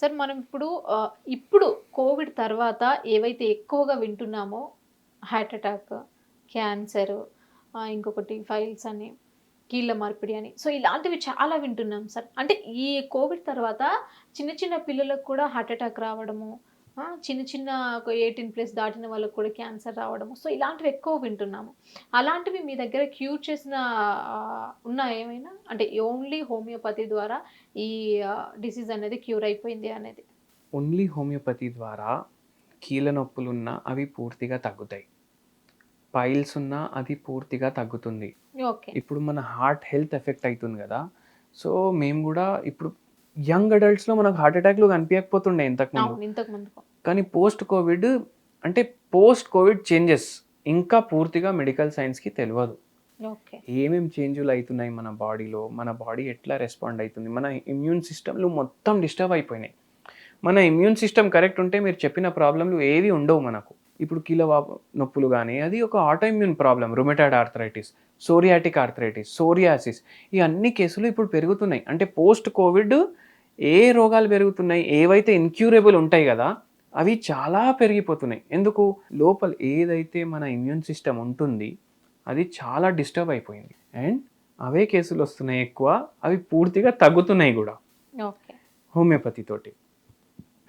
Sir మనం ఇప్పుడు ఇప్పుడు కోవిడ్ తర్వాత ఏవైతే ఎక్కువగా వింటున్నామో హార్ట్ అటాక్ క్యాన్సర్ ఇంకొకటి ఫైల్స్ అని కీళ్ళ మార్పిడి అని సో ఇలాంటివి చాలా వింటున్నాం సార్. అంటే ఈ కోవిడ్ తర్వాత చిన్న చిన్న పిల్లలకు కూడా హార్ట్ అటాక్ రావడము చిన్న చిన్న ఎయిటీన్ ప్లస్ దాటిన వాళ్ళకు కూడా క్యాన్సర్ రావడము. సో ఇలాంటివి ఎక్కువ వింటున్నాము. అలాంటివి మీ దగ్గర క్యూర్ చేసిన ఆ, ఉన్నాయా ఏమైనా? అంటే ఓన్లీ హోమియోపతి ద్వారా ఈ డిసీజ్ అనేది క్యూర్ అయిపోయింది అనేది. ఓన్లీ హోమియోపతి ద్వారా కీళ్ళ నొప్పులు ఉన్నా అవి పూర్తిగా తగ్గుతాయి. పైల్స్ ఉన్నా అది పూర్తిగా తగ్గుతుంది. ఓకే. ఇప్పుడు మన హార్ట్ హెల్త్ ఎఫెక్ట్ అవుతుంది కదా. సో మేము కూడా ఇప్పుడు యంగ్ అడల్ట్స్లో మనకు హార్ట్ అటాక్లు కనిపించకపోతుండే ఇంతకు ముందుకు కానీ పోస్ట్ కోవిడ్ అంటే పోస్ట్ కోవిడ్ చేంజెస్ ఇంకా పూర్తిగా మెడికల్ సైన్స్కి తెలియదు ఓకే. ఏమేం చేంజులు అవుతున్నాయి మన బాడీలో? మన బాడీ ఎట్లా రెస్పాండ్ అవుతుంది మన ఇమ్యూన్ సిస్టమ్లు మొత్తం డిస్టర్బ్ అయిపోయినాయి. మన ఇమ్యూన్ సిస్టమ్ కరెక్ట్ ఉంటే మీరు చెప్పిన ప్రాబ్లంలు ఏవి ఉండవు మనకు. ఇప్పుడు వాపు నొప్పులు కానీ అది ఒక autoimmune problem rheumatoid arthritis psoriatic arthritis psoriasis ఈ అన్ని కేసులు ఇప్పుడు పెరుగుతున్నాయి. అంటే పోస్ట్ కోవిడ్ ఏ రోగాలు పెరుగుతున్నాయి? ఏవైతే ఇన్క్యూరబుల్ ఉంటాయి కదా అవి చాలా పెరిగిపోతున్నాయి. ఎందుకు? లోపల ఏదైతే మన ఇమ్యూన్ సిస్టమ్ ఉంటుంది అది చాలా డిస్టర్బ్ అయిపోయింది. అండ్ అవే కేసులు వస్తున్నాయి ఎక్కువ అవి పూర్తిగా తగ్గుతున్నాయి కూడా. హోమియోపతి తోటి.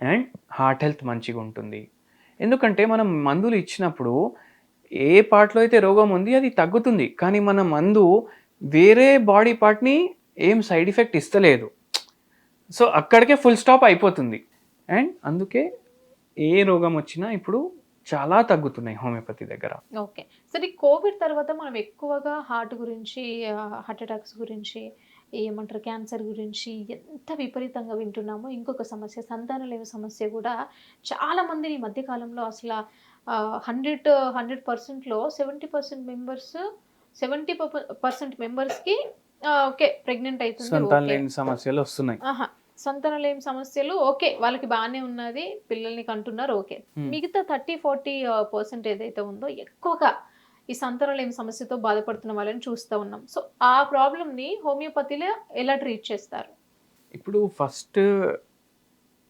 అండ్ హార్ట్ హెల్త్ మంచిగా ఉంటుంది. ఎందుకంటే మనం మందులు ఇచ్చినప్పుడు ఏ పార్ట్లో అయితే రోగం ఉంది అది తగ్గుతుంది. కానీ మన మందు వేరే బాడీ పార్ట్ని ఏం సైడ్ ఎఫెక్ట్ ఇస్తలేదు. సో అక్కడికే ఫుల్ స్టాప్ అయిపోతుంది. అండ్ అందుకే ఏ రోగం వచ్చినా ఇప్పుడు చాలా తగ్గుతున్నాయి హోమియోపతి దగ్గర. ఓకే. సరే ఈ కోవిడ్ తర్వాత మనం ఎక్కువగా హార్ట్ గురించి హార్ట్ అటాక్స్ గురించి ఏమంటారు క్యాన్సర్ గురించి ఎంత విపరీతంగా వింటున్నామో ఇంకొక సమస్య సంతానలేమి సమస్య కూడా చాలా మందిని ఈ మధ్య కాలంలో అసలు హండ్రెడ్ హండ్రెడ్ పర్సెంట్లో seventy percent members seventy percent మెంబర్స్కి ఓకే ప్రెగ్నెంట్ అవుతుంది సంతానం. లేని సమస్యలు వస్తున్నాయి. ఆహా సంతానలేమి సమస్యలు ఓకే వాళ్ళకి బాగానే ఉన్నది పిల్లల్ని కంటున్నారు ఓకే. Hmm. మిగతా థర్టీ ఫార్టీ పర్సెంట్ ఏదైతే ఉందో ఎక్కువగా ఈ సంతానలేమి సమస్యతో బాధపడుతున్న వాళ్ళని చూస్తూ ఉన్నాం. సో ఆ ప్రాబ్లమ్ని హోమియోపతిలో ఎలా ట్రీట్ చేస్తారు? ఇప్పుడు ఫస్ట్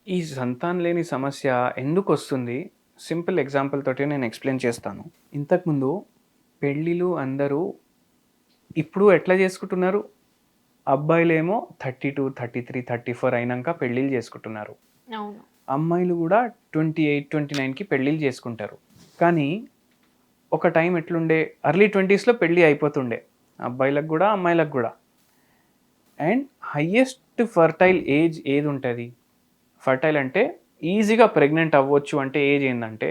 ఈ సంతానం లేని సమస్య ఎందుకు వస్తుంది? సింపుల్ ఎగ్జాంపుల్ తోటి నేను ఎక్స్ప్లెయిన్ చేస్తాను. ఇంతకుముందు పెళ్ళిళ్ళు అందరూ ఇప్పుడు ఎట్లా చేసుకుంటున్నారు? అబ్బాయిలేమో thirty two thirty three thirty four అయినాక పెళ్ళిళ్ళు చేసుకుంటున్నారు. అమ్మాయిలు కూడా ట్వంటీ ఎయిట్ ట్వంటీ నైన్కి పెళ్ళిళ్ళు చేసుకుంటారు. కానీ ఒక టైం ఎట్లుండే? అర్లీ ట్వంటీస్లో పెళ్ళి అయిపోతుండే. అబ్బాయిలకు కూడా అమ్మాయిలకు కూడా. అండ్ హయ్యెస్ట్ ఫర్టైల్ ఏజ్ ఏది ఉంటుంది ఫర్టైల్ అంటే ఈజీగా ప్రెగ్నెంట్ అవ్వచ్చు అంటే ఏజ్ ఏంటంటే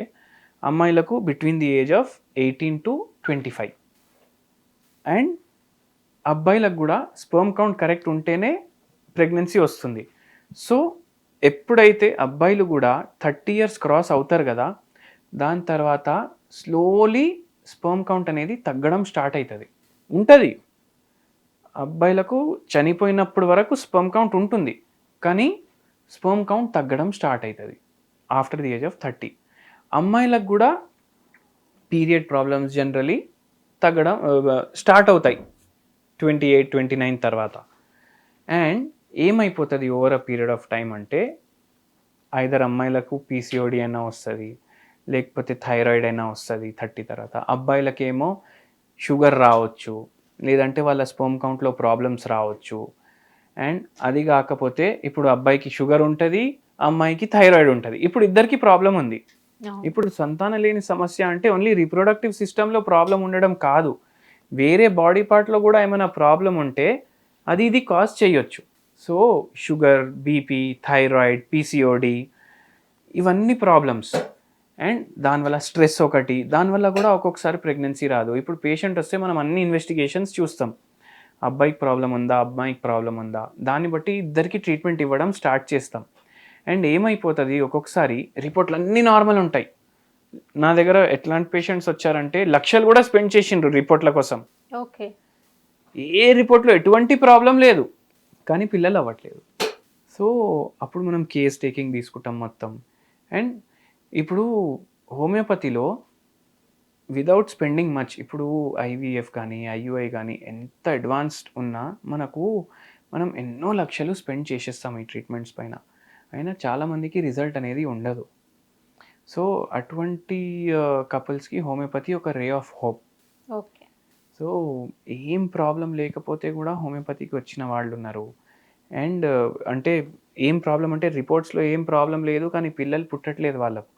అమ్మాయిలకు between the age of eighteen to twenty five. And అబ్బాయిలకు కూడా స్పర్మ్ కౌంట్ కరెక్ట్ ఉంటేనే ప్రెగ్నెన్సీ వస్తుంది. సో ఎప్పుడైతే అబ్బాయిలు కూడా థర్టీ ఇయర్స్ క్రాస్ అవుతారు కదా దాని తర్వాత స్లోలీ స్పర్మ్ కౌంట్ అనేది తగ్గడం స్టార్ట్ అవుతుంది ఉంటుంది. అబ్బాయిలకు చనిపోయినప్పుడు వరకు స్పర్మ్ కౌంట్ ఉంటుంది. కానీ స్పర్మ్ కౌంట్ తగ్గడం స్టార్ట్ అవుతుంది after the age of thirty. అమ్మాయిలకు కూడా పీరియడ్ ప్రాబ్లమ్స్ జనరలీ తగ్గడం స్టార్ట్ అవుతాయి. ట్వంటీ ఎయిట్ ట్వంటీ నైన్ తర్వాత. అండ్ ఏమైపోతుంది over a period of time అంటే ఐదర్ అమ్మాయిలకు పీసీఓడి అయినా వస్తుంది లేకపోతే థైరాయిడ్ అయినా వస్తుంది థర్టీ తర్వాత. అబ్బాయిలకేమో షుగర్ రావచ్చు లేదంటే వాళ్ళ స్పోమ్ కౌంట్లో ప్రాబ్లమ్స్ రావచ్చు. అండ్ అది కాకపోతే ఇప్పుడు అబ్బాయికి షుగర్ ఉంటుంది అమ్మాయికి థైరాయిడ్ ఉంటుంది. ఇప్పుడు ఇద్దరికి ప్రాబ్లం ఉంది. ఇప్పుడు సంతానం లేని సమస్య అంటే ఓన్లీ రీప్రొడక్టివ్ సిస్టంలో ప్రాబ్లం ఉండడం కాదు. వేరే బాడీ పార్ట్లో కూడా ఏమైనా ప్రాబ్లం ఉంటే అది ఇది కాజ్ చేయొచ్చు. So sugar BP thyroid PCOD ఇవన్నీ ప్రాబ్లమ్స్. అండ్ దానివల్ల స్ట్రెస్ ఒకటి దానివల్ల కూడా ఒక్కొక్కసారి ప్రెగ్నెన్సీ రాదు. ఇప్పుడు పేషెంట్ వస్తే మనం అన్ని ఇన్వెస్టిగేషన్స్ చూస్తాం. అబ్బాయికి ప్రాబ్లం ఉందా అబ్బాయికి ప్రాబ్లం ఉందా? దాన్ని బట్టి ఇద్దరికి ట్రీట్మెంట్ ఇవ్వడం స్టార్ట్ చేస్తాం. అండ్ ఏమైపోతుంది? ఒక్కొక్కసారి రిపోర్ట్లు అన్నీ నార్మల్ ఉంటాయి. నా దగ్గర ఎట్లాంటి పేషెంట్స్ వచ్చారంటే లక్షలు కూడా స్పెండ్ చేసిండ్రు రిపోర్ట్ల కోసం. ఓకే. ఏ రిపోర్ట్లో ఎటువంటి ప్రాబ్లం లేదు. కానీ పిల్లలు అవ్వట్లేదు. సో అప్పుడు మనం కేస్ టేకింగ్ తీసుకుంటాం మొత్తం. అండ్ ఇప్పుడు హోమియోపతిలో విదౌట్ స్పెండింగ్ మచ్ ఇప్పుడు ఐవీఎఫ్ కానీ ఐయుఐ కానీ ఎంత అడ్వాన్స్డ్ ఉన్నా మనకు మనం ఎన్నో లక్షలు స్పెండ్ చేసేస్తాం ఈ ట్రీట్మెంట్స్ పైన. అయినా చాలామందికి రిజల్ట్ అనేది ఉండదు. సో అటువంటి కపుల్స్కి హోమియోపతి ఒక ray of hope. Okay. So ఏం ప్రాబ్లం లేకపోతే కూడా హోమియోపతికి వచ్చిన వాళ్ళు ఉన్నారు అండ్ అంటే ఏం ప్రాబ్లం అంటే రిపోర్ట్స్లో ఏం ప్రాబ్లం లేదు కానీ పిల్లలు పుట్టట్లేదు వాళ్ళకు.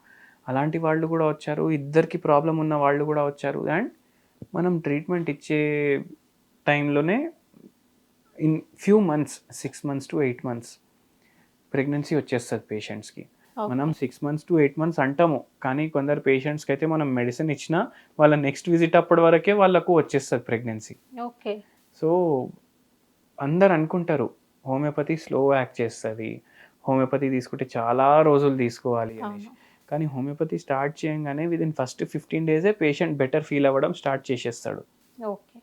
అలాంటి వాళ్ళు కూడా వచ్చారు ఇద్దరికి ప్రాబ్లం ఉన్న వాళ్ళు కూడా వచ్చారు. అండ్ మనం ట్రీట్మెంట్ ఇచ్చే టైంలోనే in few months six months to eight months pregnancy వచ్చేస్తుంది పేషెంట్స్కి. మనం six months to eight months అంటాము. కానీ కొందరు పేషెంట్స్కి అయితే మనం మెడిసిన్ ఇచ్చినా వాళ్ళ నెక్స్ట్ విజిట్ అప్పటి వరకే వాళ్ళకు వచ్చేస్తుంది ప్రెగ్నెన్సీ ఓకే సో అందరు అనుకుంటారు హోమియోపతి స్లో యాక్ట్ చేస్తుంది. హోమియోపతి తీసుకుంటే చాలా రోజులు తీసుకోవాలి అనేసి. కానీ హోమియోపతి స్టార్ట్ చేయంగానే విదిన్ ఫస్ట్ ఫిఫ్టీన్ డేసే పేషెంట్ బెటర్ ఫీల్ అవ్వడం స్టార్ట్ చేసేస్తాడు. ఓకే